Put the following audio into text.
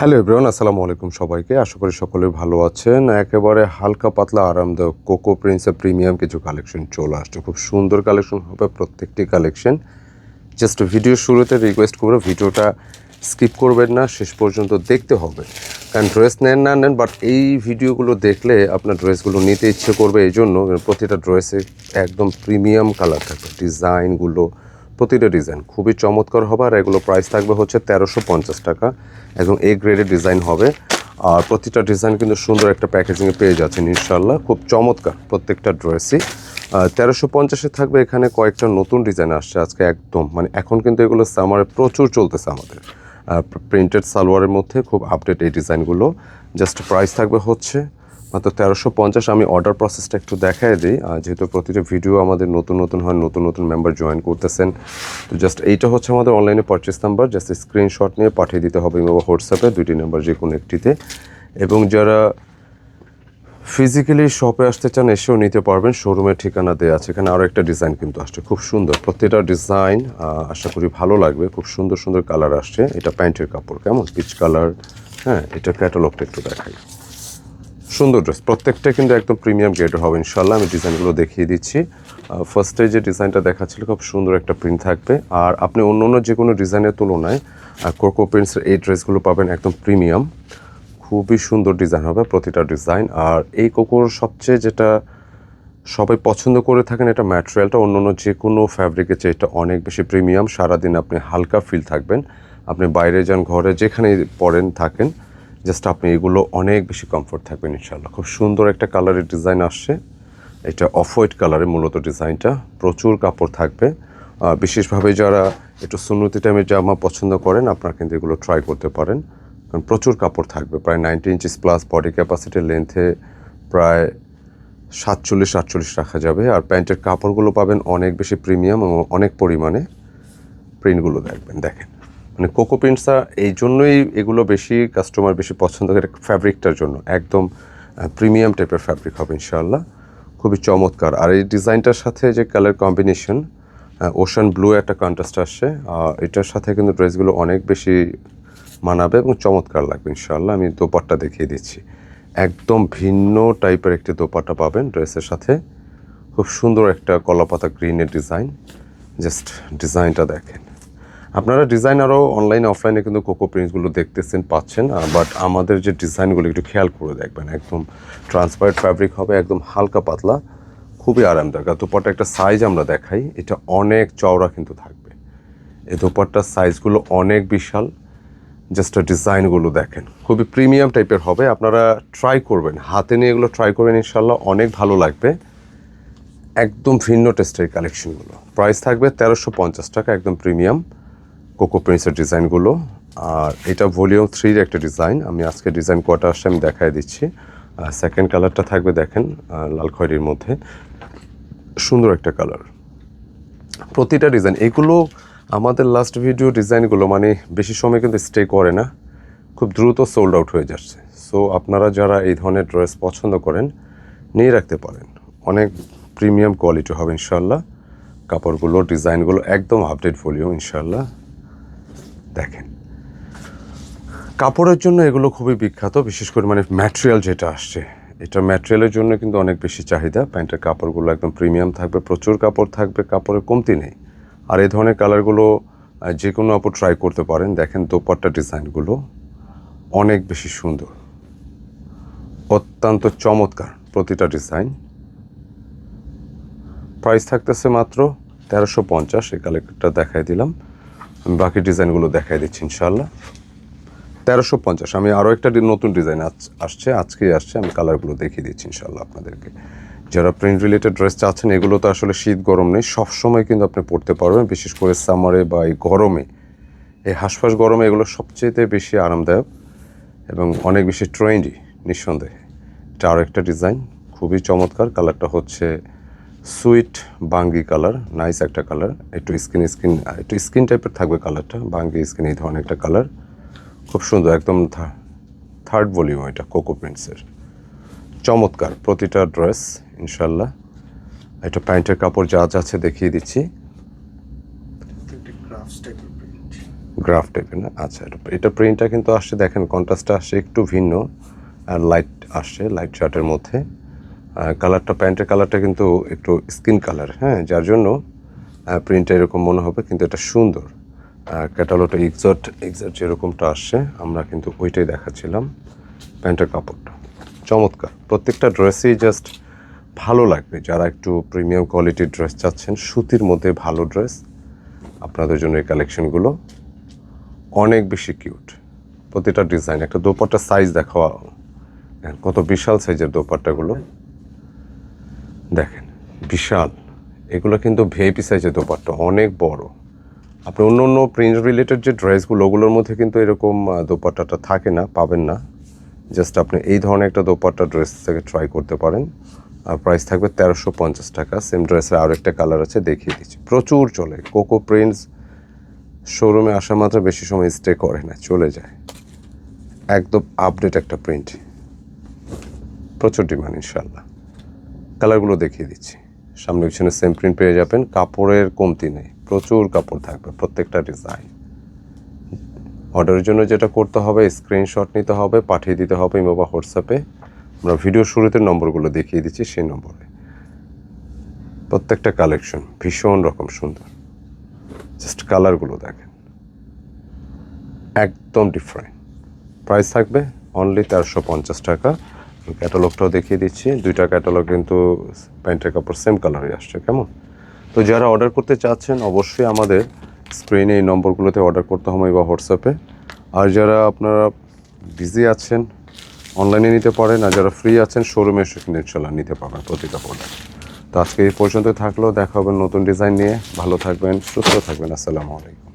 Hello everyone, আসসালামু আলাইকুম সবাইকে। আশা করি সকলে ভালো আছেন। একেবারে হালকা পাতলা আরামদায়ক কোকো প্রিন্সের প্রিমিয়াম কিছু কালেকশন চলে আসছে। খুব সুন্দর কালেকশন হবে প্রত্যেকটি কালেকশন। জাস্ট ভিডিও শুরুতে রিকোয়েস্ট করব, ভিডিওটা স্কিপ করবেন না, শেষ পর্যন্ত দেখতে হবে। কারণ ড্রেস নেন না নেন, বাট এই ভিডিওগুলো দেখলে আপনার ড্রেসগুলো নিতে ইচ্ছে করবে। এই জন্য প্রতিটা ড্রেসে একদম প্রিমিয়াম কালার থাকবে। ডিজাইনগুলো প্রতিটা ডিজাইন খুবই চমৎকার হবে, আর এগুলো প্রাইস থাকবে হচ্ছে তেরোশো পঞ্চাশ টাকা একদম এ গ্রেডের ডিজাইন হবে। আর প্রতিটা ডিজাইন কিন্তু সুন্দর একটা প্যাকেজিংয়ে পেয়ে যাচ্ছেন ইনশাল্লাহ খুব চমৎকার প্রত্যেকটা ড্রেসই তেরোশো পঞ্চাশে থাকবে এখানে কয়েকটা নতুন ডিজাইন আসছে আজকে একদম মানে এখন কিন্তু এগুলো সামারে প্রচুর চলতেছে আমাদের। প্রিন্টেড সালোয়ারের মধ্যে খুব আপডেট এই ডিজাইনগুলো জাস্ট প্রাইস থাকবে হচ্ছে মাত্র তেরোশো পঞ্চাশ। আমি অর্ডার প্রসেসটা একটু দেখাই দিই। যেহেতু প্রতিটা ভিডিও আমাদের নতুন নতুন হয়, নতুন নতুন মেম্বার জয়েন করতেছেন, তো জাস্ট এইটা হচ্ছে আমাদের অনলাইনে পারচেস নাম্বার জাস্ট স্ক্রিনশট নিয়ে পাঠিয়ে দিতে হবে বা হোয়াটসঅ্যাপে দুইটি নাম্বার যে কোনো একটিতে। এবং যারা ফিজিক্যালি শপে আসতে চান, এসেও নিতে পারবেন। শোরুমের ঠিকানা দেওয়া আছে। এখানে আরও একটা ডিজাইন কিন্তু আসছে। খুব সুন্দর। প্রত্যেকটা ডিজাইন আশা করি ভালো লাগবে। খুব সুন্দর সুন্দর কালার আসছে। এটা প্যান্টের কাপড়। কেমন? পিচ কালার হ্যাঁ এটা ক্যাটালগটা একটু দেখাই। সুন্দর ড্রেস প্রত্যেকটা কিন্তু একদম প্রিমিয়াম গ্রেডের হবে ইনশাল্লাহ আমি ডিজাইনগুলো দেখিয়ে দিচ্ছি। ফার্স্টে যে ডিজাইনটা দেখাচ্ছিল, খুব সুন্দর একটা প্রিন্ট থাকবে। আর আপনি অন্য অন্য যে কোনো ডিজাইনের তুলনায় কোকো প্রিন্টসের এই ড্রেসগুলো পাবেন একদম প্রিমিয়াম খুবই সুন্দর ডিজাইন হবে প্রতিটা ডিজাইন। আর এই কোকোর সবচেয়ে যেটা সবাই পছন্দ করে থাকেন, এটা ম্যাটেরিয়ালটা অন্য অন্য যে কোনো ফ্যাব্রিকের চেয়ে এটা অনেক বেশি প্রিমিয়াম সারাদিন আপনি হালকা ফিল থাকবেন। আপনি বাইরে যান, ঘরে যেখানেই পরেন থাকেন। জাস্ট আপনি এগুলো অনেক বেশি কমফোর্ট থাকবেন ইনশাল্লাহ খুব সুন্দর একটা কালারের ডিজাইন আসছে। এটা অফ হোয়াইট কালারের মূলত ডিজাইনটা প্রচুর কাপড় থাকবে। বিশেষভাবে যারা একটু সুন্নতি টাইমের জামা পছন্দ করেন, আপনারা কিন্তু এগুলো ট্রাই করতে পারেন। কারণ প্রচুর কাপড় থাকবে। প্রায় নাইনটি ইঞ্চিস প্লাস বডি ক্যাপাসিটির লেন্থে প্রায় সাতচল্লিশ, আটচল্লিশ রাখা যাবে। আর প্যান্টের কাপড়গুলো পাবেন অনেক বেশি প্রিমিয়াম এবং অনেক পরিমাণে। প্রিন্টগুলো দেখবেন, দেখেন। মানে কোকো প্রিন্টসটা এই জন্যই এগুলো বেশি কাস্টমার বেশি পছন্দ করে ফ্যাব্রিকটার জন্য। একদম প্রিমিয়াম টাইপের ফ্যাব্রিক হবে ইনশাআল্লাহ। খুবই চমৎকার। আর এই ডিজাইনটার সাথে যে কালার কম্বিনেশন ওশান ব্লু একটা কন্ট্রাস্ট আসছে। আর এটার সাথে কিন্তু ড্রেসগুলো অনেক বেশি মানাবে এবং চমৎকার লাগবে ইনশাআল্লাহ। আমি দোপাট্টা দেখিয়ে দিচ্ছি। একদম ভিন্ন টাইপের একটি দোপাট্টা পাবেন ড্রেসের সাথে। খুব সুন্দর একটা কলাপাতা গ্রিনের ডিজাইন জাস্ট ডিজাইনটা দেখেন। আপনারা ডিজাইন আরও অনলাইনে অফলাইনে কিন্তু কোকো প্রিন্টসগুলো দেখতেছেন, পাচ্ছেন বাট আমাদের যে ডিজাইনগুলো একটু খেয়াল করে দেখবেন। একদম ট্রান্সপারেন্ট ফ্যাব্রিক হবে, একদম হালকা পাতলা, খুবই আরামদায়ক। আর দোপাট্টা একটা সাইজ আমরা দেখাই, এটা অনেক চওড়া কিন্তু থাকবে। এই দোপাট্টার সাইজগুলো অনেক বিশাল জাস্ট ডিজাইনগুলো দেখেন। খুবই প্রিমিয়াম টাইপের হবে, আপনারা ট্রাই করবেন। হাতে নিয়ে এগুলো ট্রাই করবেন ইনশাল্লাহ অনেক ভালো লাগবে। একদম ভিন্ন টেস্টের কালেকশনগুলো প্রাইস থাকবে তেরোশো পঞ্চাশ টাকা, একদম প্রিমিয়াম কোকো প্রিন্সের ডিজাইনগুলো। আর এটা ভলিউম থ্রির একটা ডিজাইন। আমি আজকে ডিজাইন কটা আসছে, আমি দেখাই দিচ্ছি। সেকেন্ড কালারটা থাকবে দেখেন লাল খয়েরির মধ্যে। সুন্দর একটা কালার প্রতিটা ডিজাইন, এগুলো আমাদের লাস্ট ভিডিও ডিজাইনগুলো মানে বেশি সময় কিন্তু স্টে করে না। খুব দ্রুত সোল্ড আউট হয়ে যাচ্ছে। সো আপনারা যারা এই ধরনের ড্রেস পছন্দ করেন, নিয়ে রাখতে পারেন। অনেক প্রিমিয়াম কোয়ালিটি হবে ইনশাল্লাহ কাপড়গুলো, ডিজাইনগুলো একদম আপডেট ভলিউম ইনশাল্লাহ দেখেন। কাপড়ের জন্য এগুলো খুবই বিখ্যাত, বিশেষ করে মানে ম্যাটেরিয়াল যেটা আসছে, এটা ম্যাটেরিয়ালের জন্য কিন্তু অনেক বেশি চাহিদা। প্যান্টের কাপড়গুলো একদম প্রিমিয়াম থাকবে, প্রচুর কাপড় থাকবে, কাপড়ের কমতি নেই। আর এই ধরনের কালারগুলো যে কোনো আপু ট্রাই করতে পারেন। দেখেন দোপাট্টা ডিজাইনগুলো অনেক বেশি সুন্দর। অত্যন্ত চমৎকার প্রতিটা ডিজাইন প্রাইস থাকতেছে মাত্র তেরোশো পঞ্চাশ, এই কালেক্টরটা দেখাই দিলাম। আমি বাকি ডিজাইনগুলো দেখাই দিচ্ছি ইনশাল্লাহ তেরোশো পঞ্চাশ, আমি আরও একটা নতুন ডিজাইন আসছে, আজকেই আসছে, আমি কালারগুলো দেখিয়ে দিচ্ছি ইনশাল্লাহ আপনাদেরকে। যারা প্রিন্ট রিলেটেড ড্রেস চাচ্ছেন, এগুলো তো আসলে শীত গরম নেই সব সময় কিন্তু আপনি পরতে পারবেন, বিশেষ করে সামারে বা এই গরমে। এই হাঁসফাঁস গরমে এগুলো সবচেয়ে বেশি আরামদায়ক এবং অনেক বেশি ট্রেন্ডি নিঃসন্দেহে। এটা আরও একটা ডিজাইন, খুবই চমৎকার, কালারটা হচ্ছে সুইট বাঙ্গি কালার নাইস একটা কালার একটু স্কিন স্কিন একটু স্কিন টাইপের থাকবে কালারটা বাঙ্গি স্কিন এই ধরনের একটা কালার। খুব সুন্দর একদম থার্ড ভলিউম এটা কোকো প্রিন্টসের। চমৎকার প্রতিটা ড্রেস ইনশাল্লাহ এটা প্যান্টের কাপড় যা যা আছে দেখিয়ে দিচ্ছি। একটা গ্রাফ টাইপের না? আচ্ছা এটা এটা প্রিন্টটা কিন্তু আসছে দেখেন কন্ট্রাস্টটা আসছে একটু ভিন্ন আর লাইট আসছে লাইট শার্টের মধ্যে। কালারটা প্যান্টের কালারটা কিন্তু একটু স্কিন কালার হ্যাঁ যার জন্য প্রিন্টটা এরকম মনে হবে, কিন্তু এটা সুন্দর। ক্যাটালগটা এক্সট এক্সট যেরকমটা আসছে, আমরা কিন্তু ওইটাই দেখাচ্ছিলাম, প্যান্টের কাপড়টা। চমৎকার। প্রত্যেকটা ড্রেসই জাস্ট ভালো লাগবে। যারা একটু প্রিমিয়াম কোয়ালিটির ড্রেস চাচ্ছেন, সুতির মধ্যে ভালো ড্রেস আপনাদের জন্য এই কালেকশনগুলো অনেক বেশি কিউট প্রতিটা ডিজাইন একটা দোপাট্টার সাইজ দেখেন কত বিশাল সাইজের দোপাট্টাগুলো। দেখেন, বিশাল। এগুলো কিন্তু ভিআইপি সাইজের দোপাট্টা, অনেক বড়। আপনি অন্য অন্য প্রিন্ট রিলেটেড যে ড্রেসগুলো ওগুলোর মধ্যে কিন্তু এরকম দোপাট্টাটা থাকে না, পাবেন না। জাস্ট আপনি এই ধরনের একটা দোপাট্টা ড্রেস থেকে ট্রাই করতে পারেন। আর প্রাইস থাকবে তেরোশো পঞ্চাশ টাকা। সেম ড্রেসের আরও একটা কালার আছে, দেখিয়ে দিচ্ছি। প্রচুর চলে। কোকো প্রিন্টস শোরুমে আসা মাত্র বেশি সময় স্টে করে না, চলে যায়। একদম আপডেট একটা প্রিন্ট প্রচুর ডিমান্ড ইনশাল্লাহ কালারগুলো দেখিয়ে দিচ্ছি। সামনে পিছনে সেম প্রিন্ট পেয়ে যাবেন। কাপড়ের কমতি নেই। প্রচুর কাপড় থাকবে প্রত্যেকটা ডিজাইন অর্ডারের জন্য যেটা করতে হবে স্ক্রিনশট নিতে হবে, পাঠিয়ে দিতে হবে ইমো বা হোয়াটসঅ্যাপে আমরা ভিডিও শুরুতে নম্বরগুলো দেখিয়ে দিচ্ছি সেই নম্বরে। প্রত্যেকটা কালেকশন ভীষণ রকম সুন্দর। জাস্ট কালারগুলো দেখেন। একদম ডিফারেন্ট প্রাইস থাকবে অনলি তেরোশো পঞ্চাশ টাকা। ক্যাটালগটাও দেখিয়ে দিচ্ছি। দুইটা ক্যাটালগ কিন্তু প্যান্টের কাপড় সেম কালারই আসছে, কেমন? তো যারা অর্ডার করতে চাচ্ছেন, অবশ্যই আমাদের স্ক্রিনে এই নম্বরগুলোতে অর্ডার করতে হবে বা হোয়াটসঅ্যাপে আর যারা আপনারা বিজি আছেন অনলাইনে নিতে পারেন, আর যারা ফ্রি আছেন শোরুমে এসে কিন্তু ইনশাল্লাহ নিতে পারবেন প্রতিটা প্রোডাক্ট তো আজকে এই পর্যন্ত থাকলেও দেখা হবে নতুন ডিজাইন নিয়ে। ভালো থাকবেন, সুস্থ থাকবেন, আসসালামু আলাইকুম।